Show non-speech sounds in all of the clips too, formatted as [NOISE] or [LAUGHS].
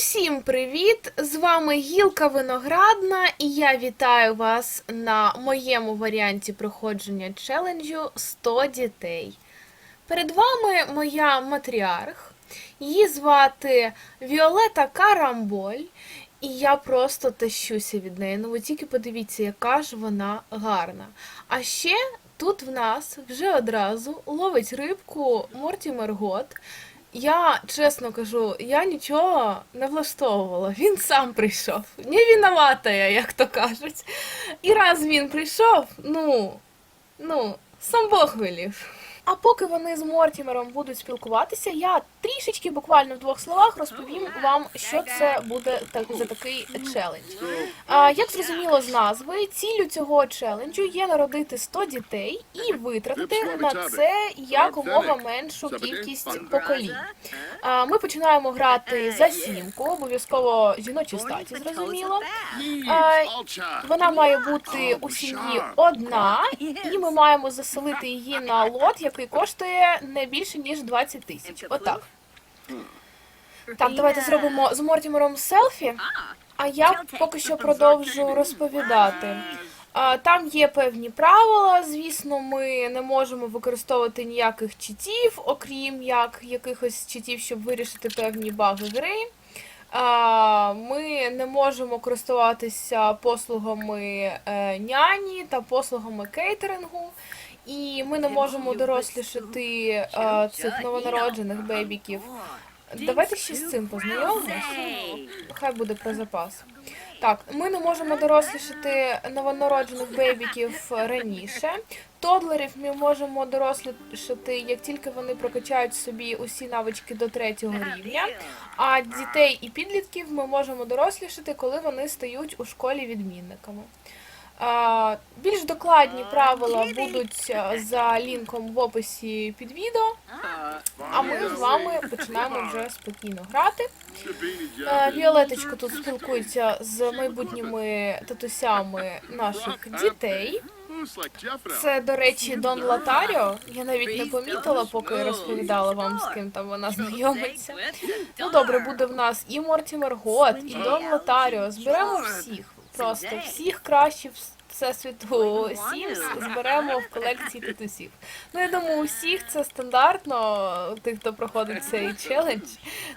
Усім привіт! З вами Гілка Виноградна, і я вітаю вас на моєму варіанті проходження челенджу 100 дітей. Перед вами моя матріарх. Її звати Віолета Карамболь, і я просто тащуся від неї. Ну ви тільки подивіться, яка ж вона гарна. А ще тут в нас вже одразу ловить рибку Морті Мергот. Я чесно кажу, я нічого не влаштовувала. Він сам прийшов. Не виновата я, як то кажуть. І раз він прийшов, ну, ну, сам Бог велів. А поки вони з Мортімером будуть спілкуватися, я трішечки буквально в двох словах розповім вам, що це буде так, за такий челендж. А, як зрозуміло з назви, ціллю цього челенджу є народити 100 дітей і витратити на це якомога меншу кількість поколінь. А, Ми починаємо грати за сімку, обов'язково жіночі статі, зрозуміло. А, Вона має бути у сім'ї одна, і ми маємо заселити її на лот, який коштує не більше ніж 20 тисяч. Отак. Так, давайте зробимо з Мортімером селфі. А я поки що продовжу розповідати. Там є певні правила. Звісно, ми не можемо використовувати ніяких читів, окрім як якихось читів, щоб вирішити певні баги гри. Ми не можемо користуватися послугами е, няні та послугами кейтерингу. І ми не можемо дорослішати е, цих новонароджених бебіків. Давайте ще з цим познайомимось. Хай буде про запас. Так, ми не можемо дорослішати новонароджених бебіків раніше. Тодлерів ми можемо дорослішати, як тільки вони прокачають собі усі навички до третього рівня. А дітей і підлітків ми можемо дорослішати, коли вони стають у школі відмінниками. Більш докладні правила будуть за лінком в описі під відео. А ми з вами починаємо вже спокійно грати. Е, Віолеточка тут спілкується з майбутніми татусями наших дітей. Це, до речі, Дон Латаріо. Я навіть не помітила, поки розповідала вам, з ким там вона знайомиться. Ну добре, буде в нас і Мортімер Гот, і Дон Лотаріо. Зберемо всіх. Просто всіх кращих всесвіту Sims зберемо в колекції татусів. Ну я думаю, у всіх це стандартно, тих, хто проходить цей челендж,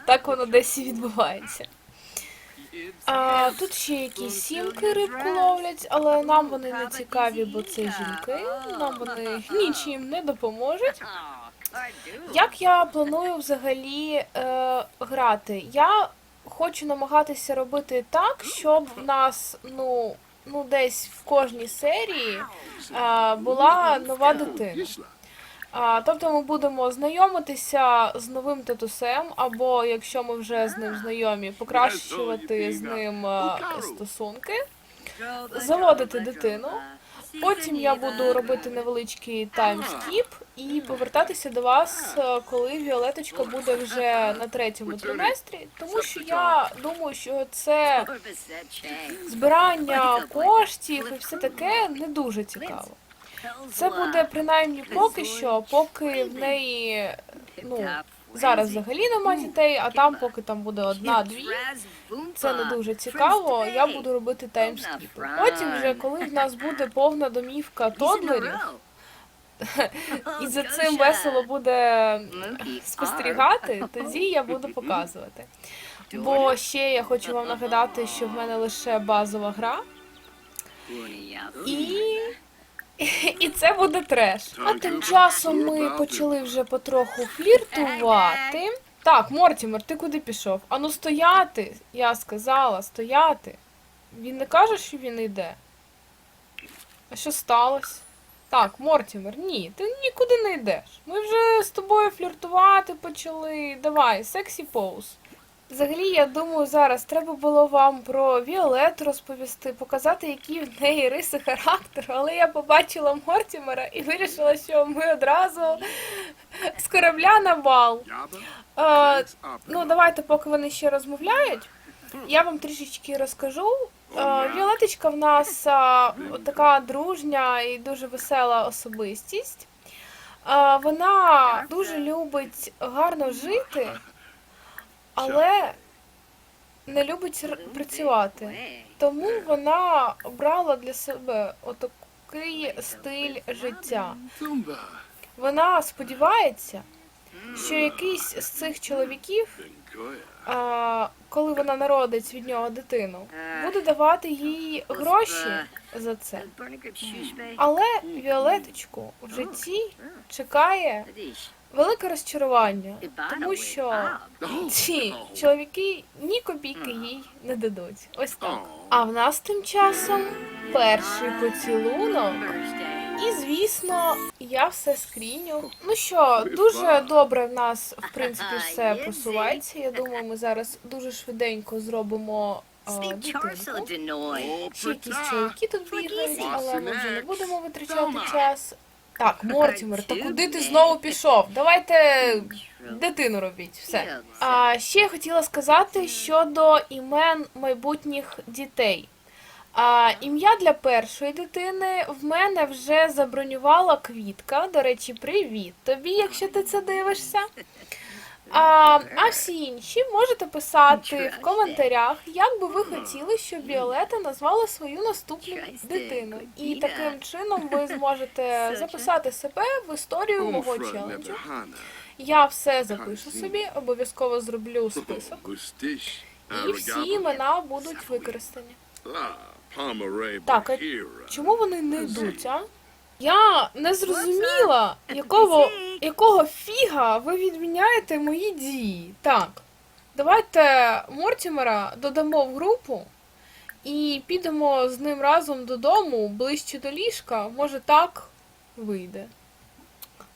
так воно десь і відбувається. А, тут ще якісь сімки рибку ловлять, але нам вони не цікаві, бо це жінки. Нам вони нічим не допоможуть. Як я планую взагалі е, грати? Я хочу намагатися робити так, щоб в нас, ну, ну десь в кожній серії е, була нова дитина. А, тобто ми будемо знайомитися з новим татусем, або якщо ми вже з ним знайомі, покращувати з ним е, стосунки, заводити дитину. Потім я буду робити невеличкий таймскіп і повертатися до вас, е, коли Віолеточка буде вже на третьому триместрі, тому що я думаю, що це збирання коштів і все таке не дуже цікаво. Це буде принаймні поки що, поки в неї ну зараз взагалі нема дітей, а там, поки там буде одна-дві, це не дуже цікаво. Я буду робити таймскіпи. Потім, вже коли в нас буде повна домівка тодлерів, і за цим весело буде спостерігати, тоді я буду показувати. Бо ще я хочу вам нагадати, що в мене лише базова гра, і і це буде треш. А тим часом ми почали вже потроху фліртувати. Так, Мортімер, ти куди пішов? Ану стояти, я сказала, стояти. Він не каже, що він йде. А що сталося? Так, Мортімер, ні, ти нікуди не йдеш. Ми вже з тобою фліртувати почали. Давай, сексі поуз. Взагалі, я думаю, зараз треба було вам про Віолет розповісти, показати, які в неї риси характеру, але я побачила Мортімера і вирішила, що ми одразу з корабля на бал. Е, ну, давайте, поки вони ще розмовляють, я вам трішечки розкажу. Е, Віолеточка в нас е, така дружня і дуже весела особистість. Е, вона дуже любить гарно жити. Але не любить працювати. Тому вона обрала для себе отакий стиль життя. Вона сподівається, що якийсь з цих чоловіків, а, коли вона народить від нього дитину, буде давати їй гроші за це. Але Віолеточку в житті чекає велике розчарування, тому що ці чоловіки ні копійки їй не дадуть. Ось так. А в нас тим часом перший поцілунок. І звісно, я все скріню. Ну що, дуже добре в нас в принципі все просувається. Я думаю, ми зараз дуже швиденько зробимо дитинку. Ще якісь чоловіки тут бігають, але ми вже не будемо витрачати час. Так, Мортімер, та куди ти знову пішов? Давайте дитину робіть. Все. А ще я хотіла сказати щодо імен майбутніх дітей. А, ім'я для першої дитини в мене вже забронювала квітка. До речі, привіт тобі, якщо ти це дивишся. А, а всі інші можете писати в коментарях, як би ви хотіли, щоб Віолета назвала свою наступну дитину. І таким чином ви зможете [LAUGHS] записати себе в історію мого челенджу. Я все запишу собі, обов'язково зроблю список. І всі імена будуть використані. Так, а чому вони не йдуть, а? Я не зрозуміла, якого, якого фіга ви відміняєте мої дії. Так, давайте Мортімера додамо в групу і підемо з ним разом додому, ближче до ліжка. Може так вийде.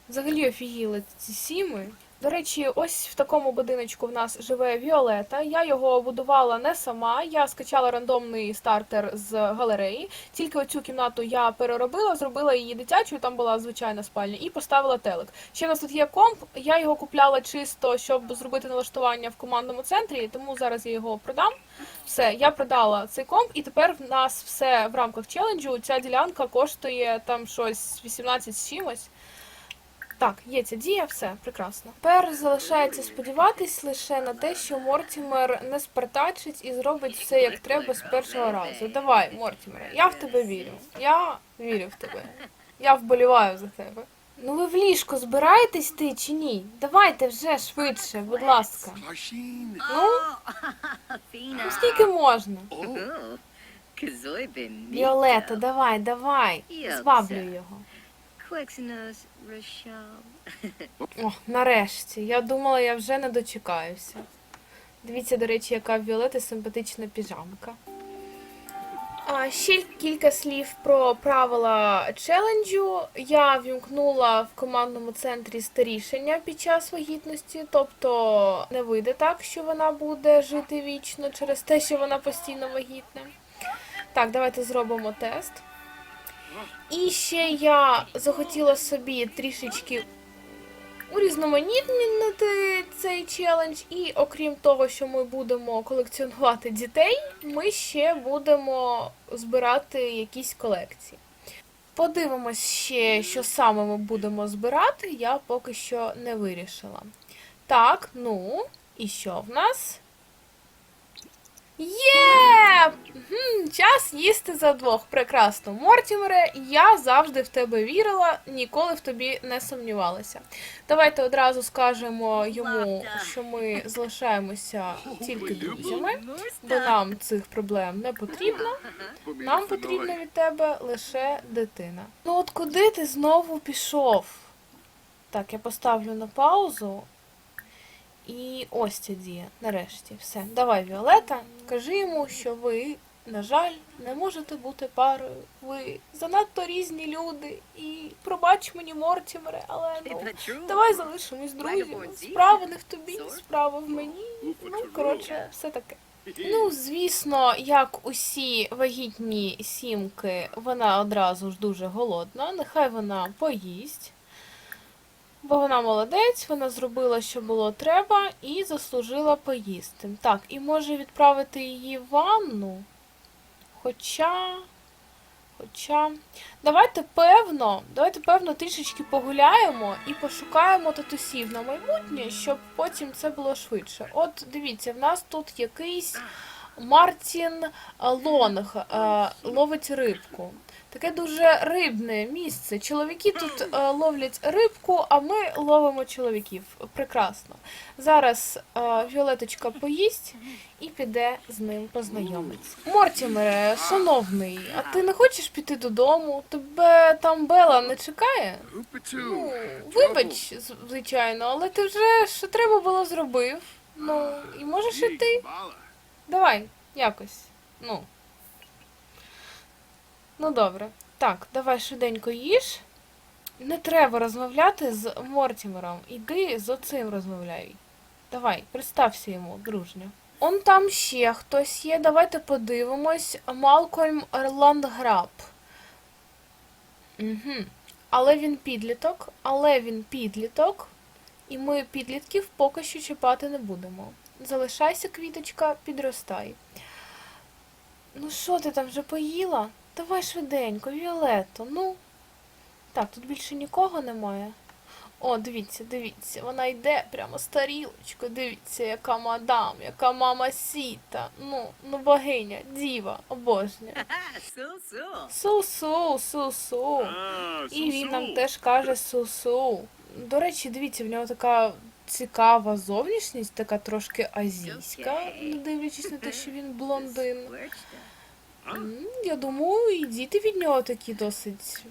Взагалі офігіли ці сіми. До речі, ось в такому будиночку в нас живе Віолета. Я його будувала не сама. Я скачала рандомний стартер з галереї. Тільки оцю кімнату я переробила, зробила її дитячою, там була звичайна спальня, і поставила телек. Ще в нас тут є комп. Я його купляла чисто, щоб зробити налаштування в командному центрі, тому зараз я його продам. Все, я продала цей комп, і тепер в нас все в рамках челенджу. Ця ділянка коштує там щось 18 з чимось. Так, є ця дія, все прекрасно. Тепер залишається сподіватись лише на те, що Мортімер не спартачить і зробить все як треба з першого разу. Давай, Мортімере, я в тебе вірю. Я вірю в тебе. Я вболіваю за тебе. Ну ви в ліжко збираєтесь ти чи ні? Давайте вже швидше, будь ласка. Ну, ну скільки можна? Віолета, давай, давай. Зваблюй його. О, [LAUGHS] нарешті. Я думала, я вже не дочекаюся. Дивіться, до речі, яка в симпатична піжамка. А ще кілька слів про правила челенджу. Я вімкнула в командному центрі старішення під час вагітності, тобто не вийде так, що вона буде жити вічно через те, що вона постійно вагітна. Так, давайте зробимо тест. І ще я захотіла собі трішечки урізноманітнити цей челендж. І окрім того, що ми будемо колекціонувати дітей, ми ще будемо збирати якісь колекції. Подивимось ще, що саме ми будемо збирати, я поки що не вирішила. Так, ну, і що в нас? Є! Час їсти за двох. Прекрасно. Мортімере, я завжди в тебе вірила, ніколи в тобі не сумнівалася. Давайте одразу скажемо йому, що ми залишаємося тільки друзями, бо нам цих проблем не потрібно. Нам потрібна від тебе лише дитина. Ну от куди ти знову пішов? Так, я поставлю на паузу. І ось ця дія. Нарешті. Все. Давай, Віолета, кажи йому, що ви, на жаль, не можете бути парою. Ви занадто різні люди. І пробач мені, Мортімере, але ну. Давай залишимось друзями. Справа не в тобі, справа в мені. Ну, коротше, все таке. Ну, звісно, як усі вагітні сімки, вона одразу ж дуже голодна. Нехай вона поїсть. Бо вона молодець, вона зробила, що було треба, і заслужила поїсти. Так, і може відправити її в ванну. Хоча. Хоча, давайте певно, давайте певно трішечки погуляємо і пошукаємо татусів на майбутнє, щоб потім це було швидше. От дивіться, в нас тут якийсь Мартін Лонг е, ловить рибку. Таке дуже рибне місце. Чоловіки тут е, ловлять рибку, а ми ловимо чоловіків. Прекрасно. Зараз е, Віолеточка поїсть і піде з ним познайомиться. Мортімере, шановний, а ти не хочеш піти додому? Тебе там Бела не чекає? Ну, вибач, звичайно, але ти вже що треба було зробив. Ну, і можеш і ти. Bala. Давай, якось. Ну. Ну добре. Так, давай швиденько їж. Не треба розмовляти з Мортімером. Іди з оцим розмовляй. Давай, представся йому, дружньо. Он там ще хтось є. Давайте подивимось. Малкольм Ландграб. Угу. Але він підліток, але він підліток. І ми підлітків поки що чіпати не будемо. Залишайся, квіточка, підростай. Ну що ти там вже поїла? Давай швиденько, Віолетто, ну. Так, тут більше нікого немає. О, дивіться, дивіться, вона йде прямо з тарілочкою. Дивіться, яка мадам, яка мама сіта. Ну, ну богиня, діва, обожнюю. Су-су. Су-су, су-су. І він нам теж каже су-су. До речі, дивіться, в нього така цікава зовнішність, така трошки азійська, не дивлячись на те, що він блондин. Я думаю, і діти від нього такі досить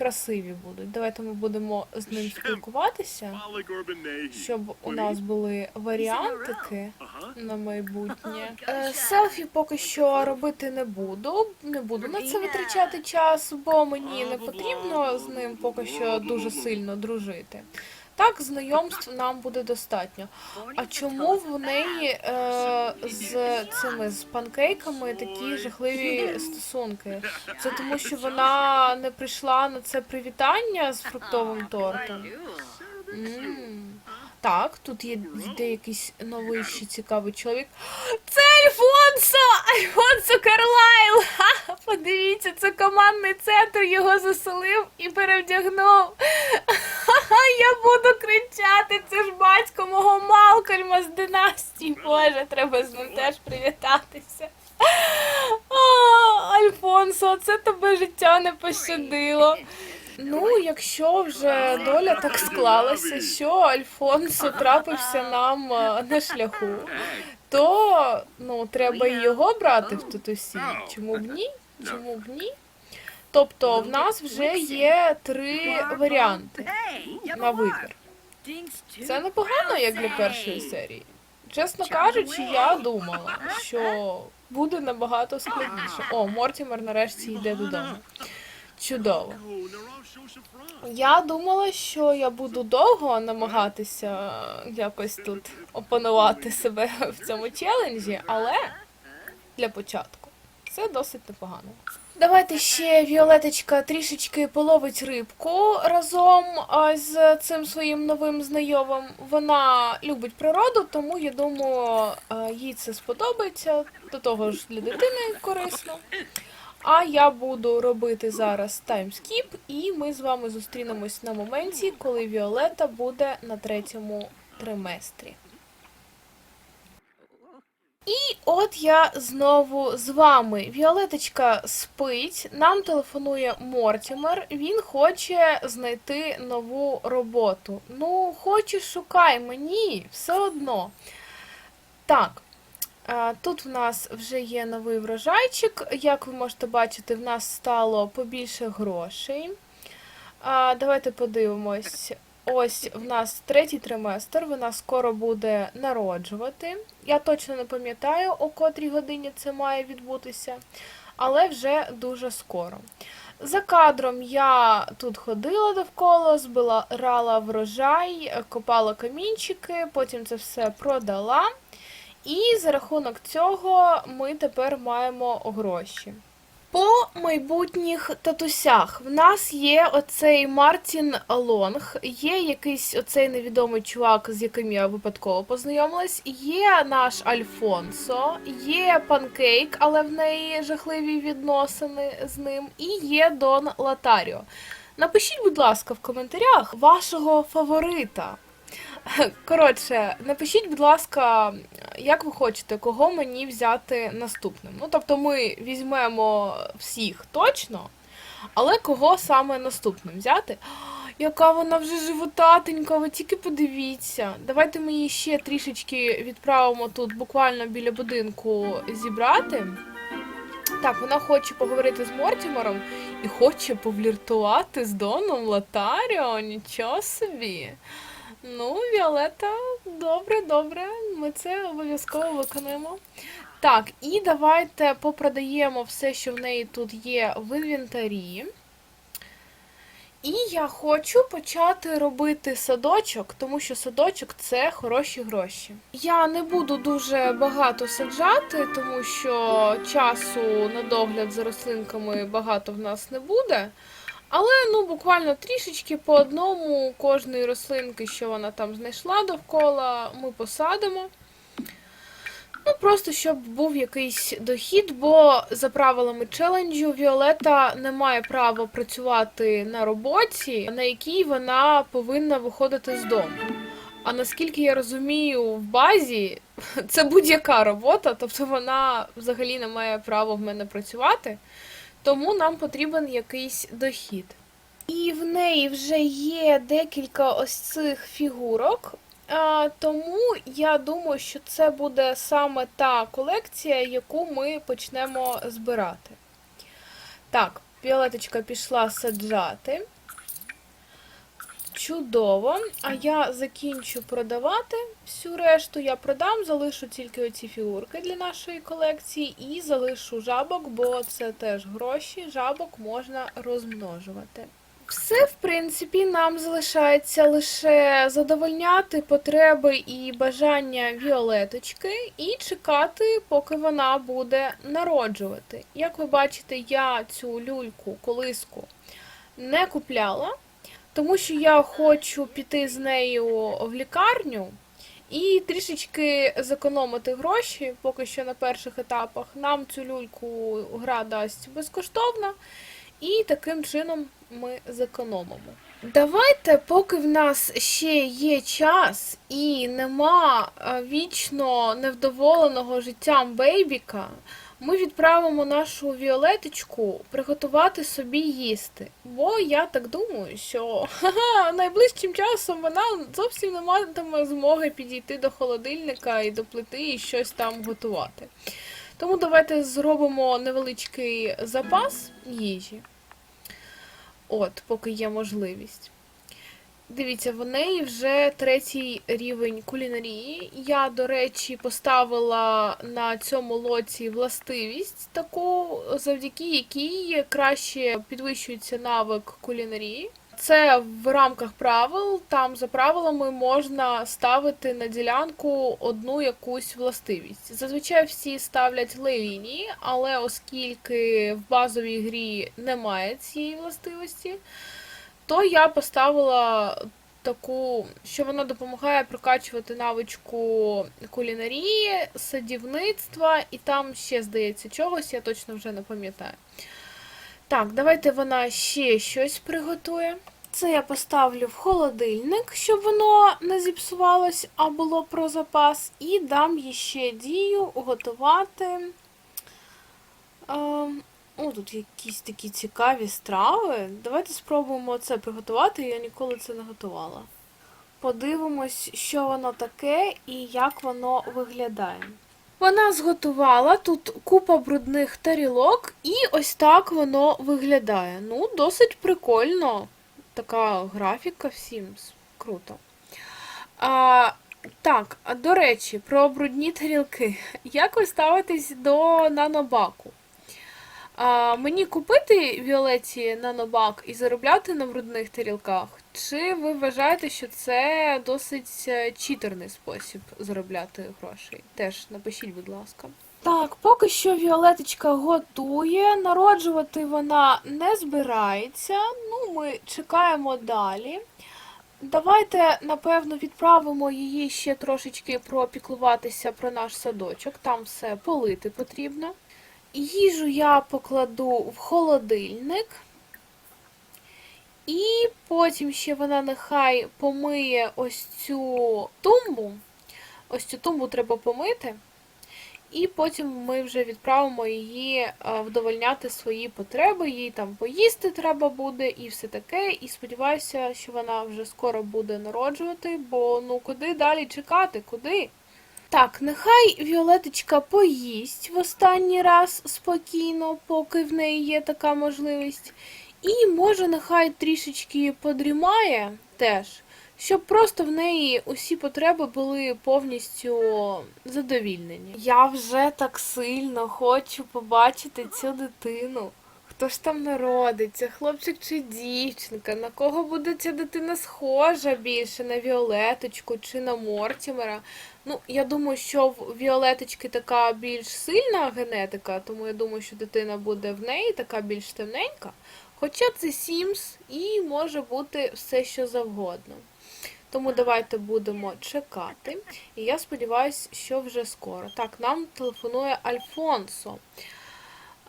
красиві будуть. Давайте ми будемо з ним спілкуватися, щоб у нас були варіантики на майбутнє. Е, Селфі поки що робити не буду. Не буду на це витрачати час, бо мені не потрібно з ним поки що дуже сильно дружити. Так, знайомств нам буде достатньо. А чому в неї е, з цими з панкейками такі жахливі стосунки? Це тому, що вона не прийшла на це привітання з фруктовим тортом. М. Так, тут є йде якийсь новий ще цікавий чоловік. [GASPS] Це Альфонсо! Альфонсо Карлайл! [LAUGHS] Ха, подивіться, це командний центр його заселив і перевдягнув. Ха-ха, Я буду кричати, це ж батько мого Малкольма з династії. Боже, треба з ним теж привітатися. [LAUGHS] О, Альфонсо, це тебе життя не пощадило. [LAUGHS] Ну, якщо вже доля так склалася, що Альфонсо трапився нам е, на шляху, то ну, треба і його брати в тутусі. Чому б ні? Чому б ні? Тобто в нас вже є три варіанти на вибір. Це непогано, як для першої серії. Чесно кажучи, я думала, що буде набагато складніше. О, Мортімер нарешті йде додому. Чудово. Я думала, що я буду довго намагатися якось тут опанувати себе в цьому челенджі, але для початку це досить непогано. Давайте ще Віолеточка трішечки половить рибку разом з цим своїм новим знайомим. Вона любить природу, тому я думаю, їй це сподобається. До того ж для дитини корисно. А я буду робити зараз таймскіп, і ми з вами зустрінемось на моменті, коли Віолета буде на третьому триместрі. І от я знову з вами. Віолеточка спить, нам телефонує Мортімер. Він хоче знайти нову роботу. Ну, хочеш, шукай мені, все одно. Так. Тут в нас вже є новий врожайчик. Як ви можете бачити, в нас стало побільше грошей. Давайте подивимось. Ось в нас третій триместр, вона скоро буде народжувати. Я точно не пам'ятаю, о котрій годині це має відбутися, але вже дуже скоро. За кадром я тут ходила довкола, збирала врожай, копала камінчики, потім це все продала. І за рахунок цього ми тепер маємо гроші. По майбутніх татусях в нас є оцей Мартін Лонг, є якийсь оцей невідомий чувак, з яким я випадково познайомилась, є наш Альфонсо, є Панкейк, але в неї жахливі відносини з ним, і є Дон Латаріо. Напишіть, будь ласка, в коментарях вашого фаворита. Коротше, напишіть, будь ласка, як ви хочете, кого мені взяти наступним. Ну, тобто, ми візьмемо всіх точно, але кого саме наступним взяти? Яка вона вже животатенька, ви тільки подивіться. Давайте ми її ще трішечки відправимо тут буквально біля будинку зібрати. Так, вона хоче поговорити з Мортімером і хоче повліртувати з Доном Лотаріо. Нічого собі. Ну, Віолета, добре, добре. Ми це обов'язково виконуємо. Так, і давайте попродаємо все, що в неї тут є в інвентарі. І я хочу почати робити садочок, тому що садочок це хороші гроші. Я не буду дуже багато саджати, тому що часу на догляд за рослинками багато в нас не буде. Але ну буквально трішечки по одному кожної рослинки, що вона там знайшла довкола, ми посадимо. Ну, просто щоб був якийсь дохід, бо за правилами челенджу Віолета не має права працювати на роботі, на якій вона повинна виходити з дому. А наскільки я розумію, в базі [LAUGHS] це будь-яка робота, тобто вона взагалі не має права в мене працювати. Тому нам потрібен якийсь дохід. І в неї вже є декілька ось цих фігурок. Тому я думаю, що це буде саме та колекція, яку ми почнемо збирати. Так, Віолеточка пішла саджати. Чудово. А я закінчу продавати всю решту. Я продам, залишу тільки оці фігурки для нашої колекції і залишу жабок, бо це теж гроші. Жабок можна розмножувати. Все, в принципі, нам залишається лише задовольняти потреби і бажання Віолеточки і чекати, поки вона буде народжувати. Як ви бачите, я цю люльку, колиску не купляла, тому що я хочу піти з нею в лікарню і трішечки зекономити гроші, поки що на перших етапах. Нам цю люльку гра дасть безкоштовно. І таким чином ми зекономимо. Давайте, поки в нас ще є час і нема е, вічно невдоволеного життям бейбіка, ми відправимо нашу Віолеточку приготувати собі їсти. Бо я так думаю, що ха-ха, найближчим часом вона зовсім не матиме змоги підійти до холодильника і до плити і щось там готувати. Тому давайте зробимо невеличкий запас їжі. От, поки є можливість. Дивіться, в неї вже третій рівень кулінарії. Я, до речі, поставила на цьому лоці властивість таку, завдяки якій краще підвищується навик кулінарії. Це в рамках правил. Там за правилами можна ставити на ділянку одну якусь властивість. Зазвичай всі ставлять левіні, але оскільки в базовій грі немає цієї властивості, то я поставила таку, що вона допомагає прокачувати навичку кулінарії, садівництва, і там ще, здається, чогось, я точно вже не пам'ятаю. Так, давайте вона ще щось приготує. Це я поставлю в холодильник, щоб воно не зіпсувалось, а було про запас. І дам їй ще дію готувати. О, тут якісь такі цікаві страви. Давайте спробуємо це приготувати. Я ніколи це не готувала. Подивимось, що воно таке і як воно виглядає. Вона зготувала тут купа брудних тарілок, і ось так воно виглядає. Ну, досить прикольно. Така графіка всім круто. А, так, до речі, про брудні тарілки. Як ви ставитесь до нанобаку? А, мені купити Віолеті нанобак і заробляти на брудних тарілках? Чи ви вважаєте, що це досить е, читерний спосіб заробляти грошей? Теж напишіть, будь ласка. Так, поки що Віолеточка готує, народжувати вона не збирається. Ну, ми чекаємо далі. Давайте, напевно, відправимо її ще трошечки пропіклуватися про наш садочок. Там все полити потрібно. Їжу я покладу в холодильник. І потім ще вона нехай помиє ось цю тумбу. Ось цю тумбу треба помити. І потім ми вже відправимо її е, вдовольняти свої потреби. Їй там поїсти треба буде і все таке. І сподіваюся, що вона вже скоро буде народжувати, бо ну куди далі чекати? Куди? Так, нехай Віолеточка поїсть в останній раз спокійно, поки в неї є така можливість. І може нехай трішечки подрімає теж, щоб просто в неї усі потреби були повністю задовільнені. Я вже так сильно хочу побачити цю дитину. Хто ж там народиться, хлопчик чи дівчинка? На кого буде ця дитина схожа більше? На Віолеточку чи на Мортімера? Ну, я думаю, що в Віолеточки така більш сильна генетика, тому я думаю, що дитина буде в неї така більш темненька. Хоча це Сімс і може бути все, що завгодно. Тому давайте будемо чекати. І я сподіваюся, що вже скоро. Так, нам телефонує Альфонсо.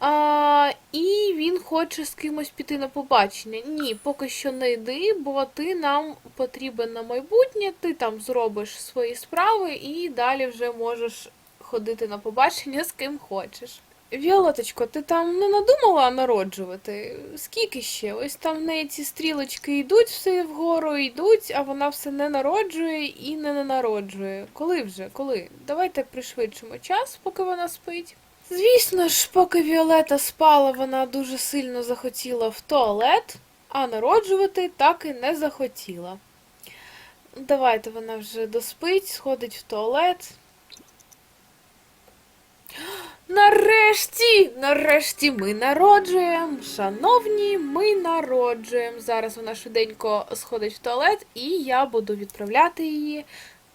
А, і він хоче з кимось піти на побачення. Ні, поки що не йди, бо ти нам потрібен на майбутнє, ти там зробиш свої справи і далі вже можеш ходити на побачення з ким хочеш. Віолеточко, ти там не надумала народжувати? Скільки ще? Ось там в неї ці стрілочки йдуть все вгору, йдуть, а вона все не народжує і не народжує. Коли вже? Коли? Давайте пришвидшимо час, поки вона спить. Звісно ж, поки Віолета спала, вона дуже сильно захотіла в туалет, а народжувати так і не захотіла. Давайте вона вже доспить, сходить в туалет. Нарешті, нарешті ми народжуємо. Шановні, ми народжуємо. Зараз вона швиденько сходить в туалет, і я буду відправляти її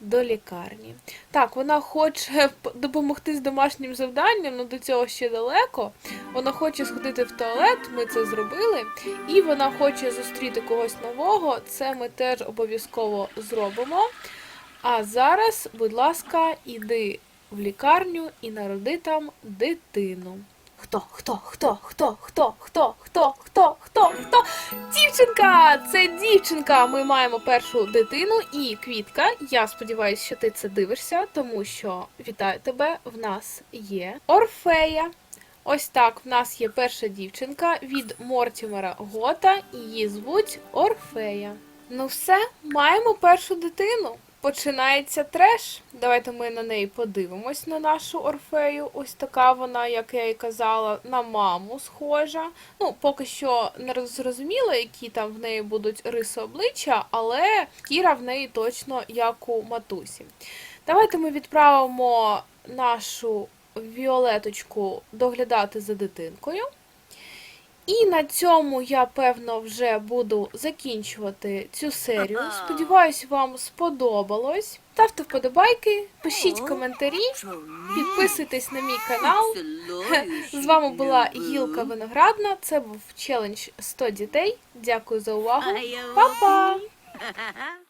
до лікарні. Так, вона хоче [LAUGHS] допомогти з домашнім завданням, але до цього ще далеко. Вона хоче сходити в туалет, ми це зробили. І вона хоче зустріти когось нового. Це ми теж обов'язково зробимо. А зараз, будь ласка, іди в лікарню і народи там дитину. Хто, хто, хто, хто, хто, хто, хто, хто, хто, хто? Дівчинка! Це дівчинка! Ми маємо першу дитину і квітка. Я сподіваюся, що ти це дивишся, тому що вітаю тебе. В нас є Орфея. Ось так, в нас є перша дівчинка від Мортімера Гота. Її звуть Орфея. Ну все, маємо першу дитину. Починається треш. Давайте ми на неї подивимось на нашу Орфею. Ось така вона, як я і казала, на маму схожа. Ну, поки що не зрозуміло, які там в неї будуть риси обличчя, але шкіра в неї точно як у матусі. Давайте ми відправимо нашу Віолеточку доглядати за дитинкою. І на цьому я, певно, вже буду закінчувати цю серію. Сподіваюсь, вам сподобалось. Ставте вподобайки, пишіть коментарі, підписуйтесь на мій канал. З вами була Гілка Виноградна. Це був челендж 100 дітей. Дякую за увагу. Па-па! [LAUGHS]